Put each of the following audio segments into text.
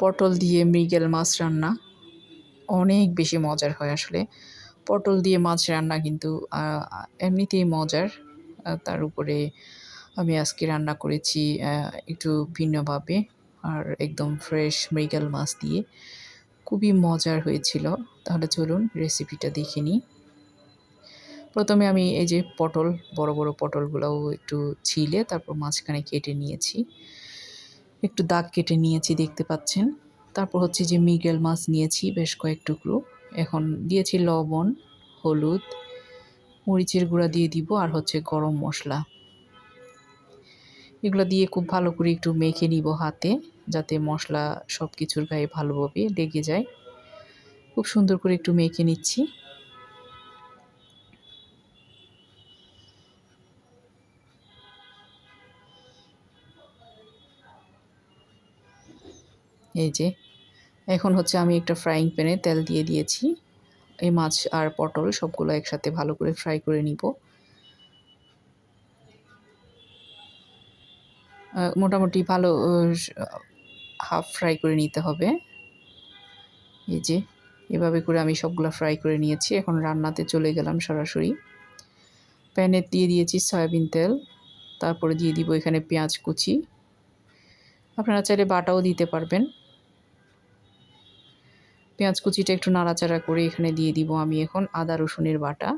পটল দিয়ে মৃগেল মাছ রান্না অনেক বেশি মজার হয় আসলে। পটল দিয়ে মাছ রান্না কিন্তু এমনিতেই মজার। তার উপরে আমি আজকে রান্না করেছি একটু ভিন্নভাবে আর একদম ফ্রেশ মৃগেল মাছ দিয়ে। খুবই মজার হয়েছিল। তাহলে চলুন রেসিপিটা দেখে নিই। প্রথমে আমি এই যে পটল, বড় বড় পটলগুলোও একটু ছিলে, তারপর মাঝখানে কেটে নিয়েছি। একটু দাগ কেটে নিয়েছি, দেখতে পাচ্ছেন। তারপর হচ্ছে যে মৃগেল মাছ নিয়েছি, বেশ কয়েক টুকরো। এখন দিয়েছি লবণ, হলুদ, মরিচের গুঁড়া দিয়ে দিব আর হচ্ছে গরম মশলা। এগুলো দিয়ে খুব ভালো করে একটু মেখে নিব হাতে, যাতে মশলা সব কিছুর গায়ে ভালোভাবে লেগে যায়। খুব সুন্দর করে একটু মেখে নিচ্ছি। এই যে, এখন হচ্ছে আমি একটা ফ্রাইং প্যানে তেল দিয়ে দিয়েছি। এই মাছ আর পটল সবগুলো একসাথে ভালো করে ফ্রাই করে নিব। মোটামুটি ভালো হাফ ফ্রাই করে নিতে হবে। এই যে, এভাবে করে আমি সবগুলো ফ্রাই করে নিয়েছি। এখন রান্নাতে চলে গেলাম সরাসরি। প্যানে দিয়ে দিয়েছি সয়াবিন তেল। তারপরে দিয়ে দিব এখানে পেঁয়াজ কুচি। আপনারা চাইলে বাটাও দিতে পারবেন। পেঁয়াজ কুচিটা একটু নাড়াচাড়া করে এখানে দিয়ে দিব আমি এখন আদা রসুনের বাটা।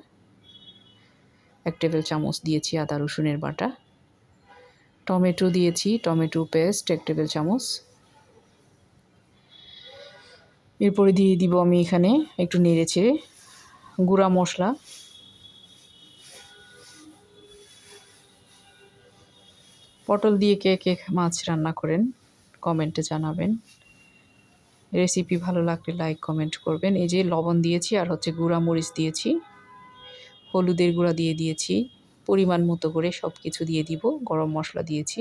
এক টেবিল চামচ দিয়েছি আদা রসুনের বাটা। টমেটো দিয়েছি, টমেটো পেস্ট এক টেবিল চামচ। এরপরে দিয়ে দিব আমি এখানে একটু নেড়েছে গুঁড়া মশলা। পটল দিয়ে কে কে মাছ রান্না করেন কমেন্টে জানাবেন। রেসিপি ভালো লাগলে লাইক কমেন্ট করবেন। এই যে লবণ দিয়েছি আর হচ্ছে গুঁড়া মরিচ দিয়েছি। হলুদের গুঁড়া দিয়ে দিয়েছি। পরিমাণ মতো করে সব কিছু দিয়ে দিব। গরম মশলা দিয়েছি।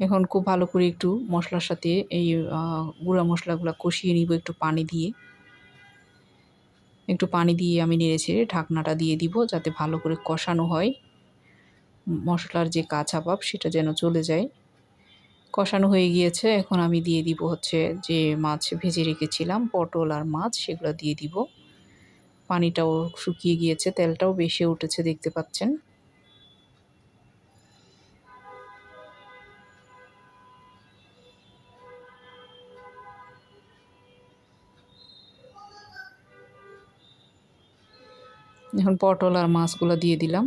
এখন খুব ভালো করে একটু মশলার সাথে এই গুঁড়া মশলাগুলো কষিয়ে নিব একটু পানি দিয়ে। একটু পানি দিয়ে আমি নেড়ে ছেড়ে ঢাকনাটা দিয়ে দিব যাতে ভালো করে কষানো হয়। মশলার যে কাঁচা ভাব সেটা যেন চলে যায়। কষানো হয়ে গিয়েছে। এখন আমি দিয়ে দিব হচ্ছে যে মাছ ভেজে রেখেছিলাম, পটল আর মাছ, সেগুলো দিয়ে দিব। পানিটাও শুকিয়ে গিয়েছে, তেলটাও বেশি উঠেছে, দেখতে পাচ্ছেন। এখন পটল আর মাছগুলো দিয়ে দিলাম।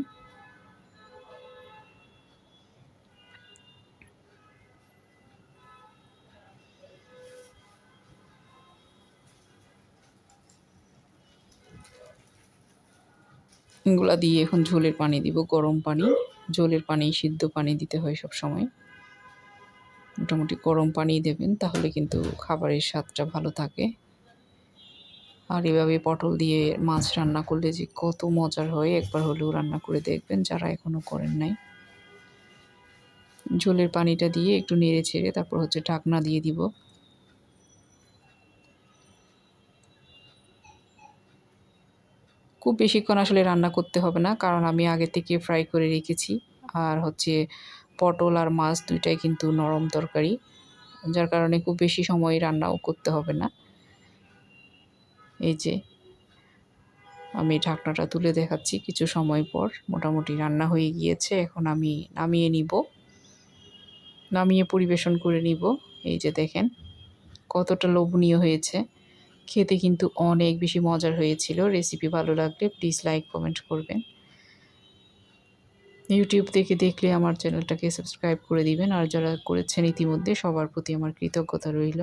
এগুলা দিয়ে এখন ঝোলের পানি দিব, গরম পানি। ঝোলের পানি, সিদ্ধ পানি দিতে হয় সব সময়। মোটামুটি গরম পানি দেবেন, তাহলে কিন্তু খাবারের স্বাদটা ভালো থাকে। আর এভাবে পটল দিয়ে মাছ রান্না করলে যে কত মজার হয়, একবার হলেও রান্না করে দেখবেন, যারা এখনও করেন নাই। ঝোলের পানিটা দিয়ে একটু নেড়ে ছেড়ে তারপর হচ্ছে ঢাকনা দিয়ে দিব। খুব বেশিক্ষণ আসলে রান্না করতে হবে না, কারণ আমি আগে থেকে ফ্রাই করে রেখেছি। আর হচ্ছে পটল আর মাছ দুইটাই কিন্তু নরম তরকারি, যার কারণে খুব বেশি সময় রান্নাও করতে হবে না। এই যে, আমি ঢাকনাটা তুলে দেখাচ্ছি কিছু সময় পর, মোটামুটি রান্না হয়ে গিয়েছে, এখন আমি নামিয়ে নিব। নামিয়ে পরিবেশন করে নিব, এই যে দেখেন, কতটা লোভনীয় হয়েছে। খেতে কিন্তু অনেক বেশি মজার হয়েছিল। রেসিপি ভালো লাগলে প্লিজ লাইক কমেন্ট করবেন। ইউটিউব থেকে দেখলে আমার চ্যানেলটাকে সাবস্ক্রাইব করে দিবেন। আর যারা করেছেন ইতিমধ্যে সবার প্রতি আমার কৃতজ্ঞতা রইল।